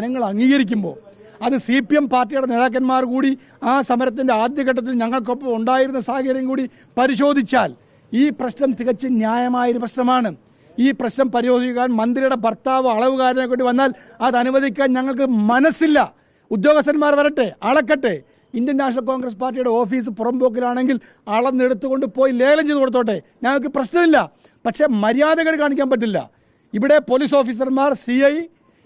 ജനങ്ങൾ അംഗീകരിക്കുമ്പോൾ അത് C P M പാർട്ടിയുടെ നേതാക്കന്മാർ കൂടി ആ സമരത്തിന്റെ ആദ്യഘട്ടത്തിൽ ഞങ്ങൾക്കൊപ്പം ഉണ്ടായിരുന്ന സാഹചര്യം കൂടി പരിശോധിച്ചാൽ ഈ പ്രശ്നം തികച്ചും ന്യായമായൊരു പ്രശ്നമാണ്. ഈ പ്രശ്നം പരിശോധിക്കാൻ മന്ത്രിയുടെ ഭർത്താവ് അളവുകാരനെ കൊണ്ട് വന്നാൽ അത് അനുവദിക്കാൻ ഞങ്ങൾക്ക് മനസ്സില്ല. ഉദ്യോഗസ്ഥന്മാർ വരട്ടെ അളക്കട്ടെ. ഇന്ത്യൻ നാഷണൽ കോൺഗ്രസ് പാർട്ടിയുടെ ഓഫീസ് പുറംപോക്കിലാണെങ്കിൽ അളന്നെടുത്തുകൊണ്ട് പോയി ലേലം ചെയ്ത് കൊടുത്തോട്ടെ. ഞങ്ങൾക്ക് പ്രശ്നമില്ല. പക്ഷേ മര്യാദകൾ കാണിക്കാൻ പറ്റില്ല. ഇവിടെ പോലീസ് ഓഫീസർമാർ സി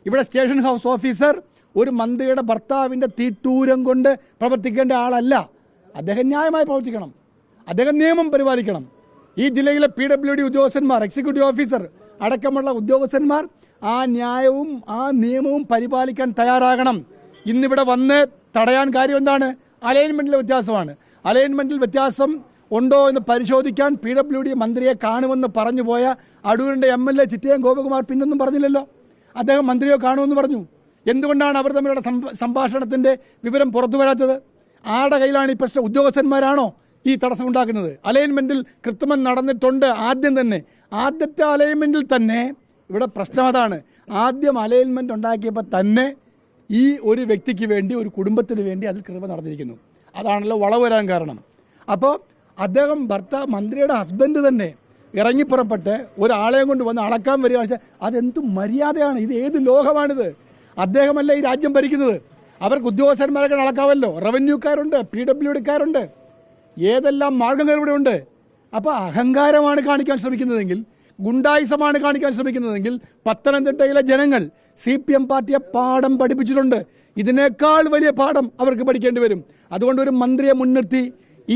ഇവിടെ സ്റ്റേഷൻ ഹൗസ് ഓഫീസർ ഒരു മന്ത്രിയുടെ ഭർത്താവിന്റെ തീട്ടൂരം കൊണ്ട് പ്രവർത്തിക്കേണ്ട ആളല്ല. അദ്ദേഹം ന്യായമായി പ്രവർത്തിക്കണം. അദ്ദേഹം നിയമം പരിപാലിക്കണം. ഈ ജില്ലയിലെ പി ഡബ്ല്യു ഡി ഉദ്യോഗസ്ഥന്മാർ എക്സിക്യൂട്ടീവ് ഓഫീസർ അടക്കമുള്ള ഉദ്യോഗസ്ഥന്മാർ ആ ന്യായവും ആ നിയമവും പരിപാലിക്കാൻ തയ്യാറാകണം. ഇന്നിവിടെ വന്ന് തടയാൻ കാര്യം എന്താണ്? അലൈൻമെന്റിലെ വ്യത്യാസമാണ്. അലൈൻമെന്റിൽ വ്യത്യാസം ഉണ്ടോ എന്ന് പരിശോധിക്കാൻ പി ഡബ്ല്യു ഡി മന്ത്രിയെ കാണുമെന്ന് പറഞ്ഞു പോയ അടൂരിന്റെ M L A Chittayam Gopakumar പിന്നൊന്നും പറഞ്ഞില്ലല്ലോ. അദ്ദേഹം മന്ത്രിയോ കാണുമെന്ന് പറഞ്ഞു. എന്തുകൊണ്ടാണ് അവർ തമ്മിലുള്ള സംഭാഷണത്തിന്റെ വിവരം പുറത്തു വരാത്തത്? ആരുടെ കയ്യിലാണ് ഈ പ്രശ്നം? ഉദ്യോഗസ്ഥന്മാരാണോ ഈ തടസ്സം ഉണ്ടാക്കുന്നത്? അലൈൻമെന്റിൽ കൃത്രിമം നടന്നിട്ടുണ്ട് ആദ്യം തന്നെ. ആദ്യത്തെ അലൈൻമെന്റിൽ തന്നെ ഇവിടെ പ്രശ്നം അതാണ്. ആദ്യം അലൈൻമെന്റ് ഉണ്ടാക്കിയപ്പോൾ തന്നെ ഈ ഒരു വ്യക്തിക്ക് വേണ്ടി ഒരു കുടുംബത്തിന് വേണ്ടി അതിൽ കൃപ നടന്നിരിക്കുന്നു. അതാണല്ലോ വളവ് വരാൻ കാരണം. അപ്പോൾ അദ്ദേഹം ഭർത്താവ് മന്ത്രിയുടെ ഹസ്ബൻഡ് തന്നെ ഇറങ്ങിപ്പുറപ്പെട്ട് ഒരാളെയും കൊണ്ട് വന്ന് അളക്കാൻ വരികയാണ് വെച്ചാൽ അതെന്ത് മര്യാദയാണ്? ഇത് ഏത് ലോകമാണിത്? അദ്ദേഹമല്ല ഈ രാജ്യം ഭരിക്കുന്നത്. അവർക്ക് ഉദ്യോഗസ്ഥന്മാരൊക്കെ അളക്കാമല്ലോ റവന്യൂക്കാരുണ്ട് പി ഡബ്ല്യു ഡിക്കാരുണ്ട്. ഏതെല്ലാം മാർഗങ്ങൾ ഇവിടെ ഉണ്ട് അപ്പോൾ അഹങ്കാരമാണ് കാണിക്കാൻ ശ്രമിക്കുന്നതെങ്കിൽ ഗുണ്ടായിസമാണ് കാണിക്കാൻ ശ്രമിക്കുന്നതെങ്കിൽ പത്തനംതിട്ടയിലെ ജനങ്ങൾ സി പി എം പാർട്ടിയെ പാഠം പഠിപ്പിച്ചിട്ടുണ്ട്. ഇതിനേക്കാൾ വലിയ പാഠം അവർക്ക് പഠിക്കേണ്ടി വരും. അതുകൊണ്ട് ഒരു മന്ത്രിയെ മുൻനിർത്തി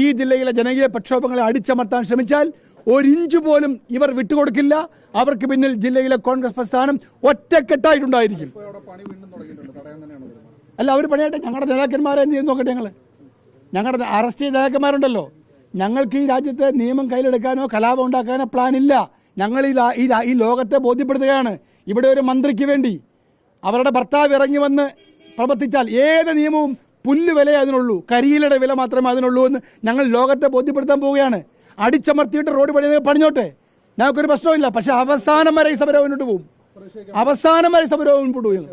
ഈ ജില്ലയിലെ ജനകീയ പ്രക്ഷോഭങ്ങളെ അടിച്ചമർത്താൻ ശ്രമിച്ചാൽ ഒരിഞ്ച് പോലും ഇവർ വിട്ടുകൊടുക്കില്ല. അവർക്ക് പിന്നിൽ ജില്ലയിലെ കോൺഗ്രസ് പ്രസ്ഥാനം ഒറ്റക്കെട്ടായിട്ടുണ്ടായിരിക്കും. അല്ല അവർ പണിയാട്ടെ. ഞങ്ങളുടെ നേതാക്കന്മാരെ എന്ത് ചെയ്യുന്നു നോക്കട്ടെ ഞങ്ങൾ ഞങ്ങളുടെ അറസ്റ്റ് ചെയ്ത നേതാക്കന്മാരുണ്ടല്ലോ. ഞങ്ങൾക്ക് ഈ രാജ്യത്തെ നിയമം കയ്യിലെടുക്കാനോ കലാപം ഉണ്ടാക്കാനോ പ്ലാൻ ഇല്ല ഞങ്ങൾ ഈ ലോകത്തെ ബോധ്യപ്പെടുത്തുകയാണ്. ഇവിടെ ഒരു മന്ത്രിക്ക് വേണ്ടി. അവരുടെ ഭർത്താവ് ഇറങ്ങി വന്ന് പ്രവർത്തിച്ചാൽ ഏത് നിയമവും പുല്ല് വില അതിനുള്ളൂ. കരിയിലയുടെ വില മാത്രമേ അതിനുള്ളൂ എന്ന് ഞങ്ങൾ ലോകത്തെ ബോധ്യപ്പെടുത്താൻ പോവുകയാണ്. അടിച്ചമർത്തിയിട്ട് റോഡ് പണി പണിഞ്ഞോട്ടെ? ഞങ്ങൾക്കൊരു പ്രശ്നമില്ല പക്ഷെ അവസാനം വരെ ഈ സമരം മുന്നോട്ട് പോകും. അവസാനം വരെ സമരം മുന്നോട്ട് പോകും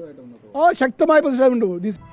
ഓ ശക്തമായ പ്രതിഷേധം മുന്നോട്ട് പോകും.